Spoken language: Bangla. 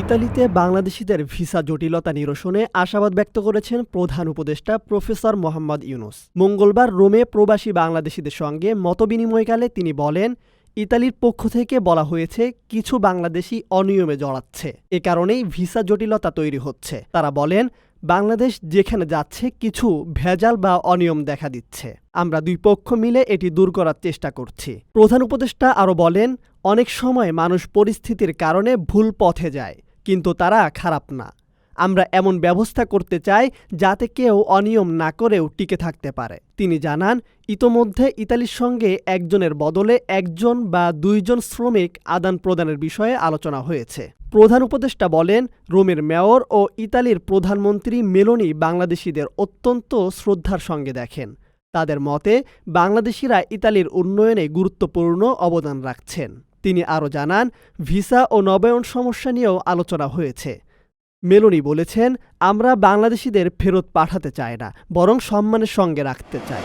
ইতালিতে বাংলাদেশিদের ভিসা জটিলতা নিরসনে আশাবাদ ব্যক্ত করেছেন প্রধান উপদেষ্টা প্রফেসর মোহাম্মদ ইউনুস। মঙ্গলবার রোমে প্রবাসী বাংলাদেশিদের সঙ্গে মতবিনিময়কালে তিনি বলেন, ইতালির পক্ষ থেকে বলা হয়েছে, কিছু বাংলাদেশি অনিয়মে জড়াচ্ছে। এ কারণেই ভিসা জটিলতা তৈরি হচ্ছে। তারা বলেন বাংলাদেশ যেখানে যাচ্ছে কিছু ভেজাল বা অনিয়ম দেখা দিচ্ছে। আমরা দুই পক্ষ মিলে এটি দূর করার চেষ্টা করছি। প্রধান উপদেষ্টা আরও বলেন, অনেক সময় মানুষ পরিস্থিতির কারণে ভুল পথে যায়, কিন্তু তারা খারাপ না। আমরা এমন ব্যবস্থা করতে চাই যাতে কেউ অনিয়ম না করেও টিকে থাকতে পারে। তিনি জানান, ইতোমধ্যে ইতালির সঙ্গে একজনের বদলে একজন বা দুইজন শ্রমিক আদান প্রদানের বিষয়ে আলোচনা হয়েছে। প্রধান উপদেষ্টা বলেন, রোমের মেয়র ও ইতালির প্রধানমন্ত্রী মেলোনি বাংলাদেশিদের অত্যন্ত শ্রদ্ধার সঙ্গে দেখেন। তাদের মতে, বাংলাদেশিরা ইতালির উন্নয়নে গুরুত্বপূর্ণ অবদান রাখছেন। তিনি আরও জানান, ভিসা ও নবায়ন সমস্যা নিয়েও আলোচনা হয়েছে। মেলোনি বলেছেন, আমরা বাংলাদেশিদের ফেরত পাঠাতে চাই না, বরং সম্মানের সঙ্গে রাখতে চাই।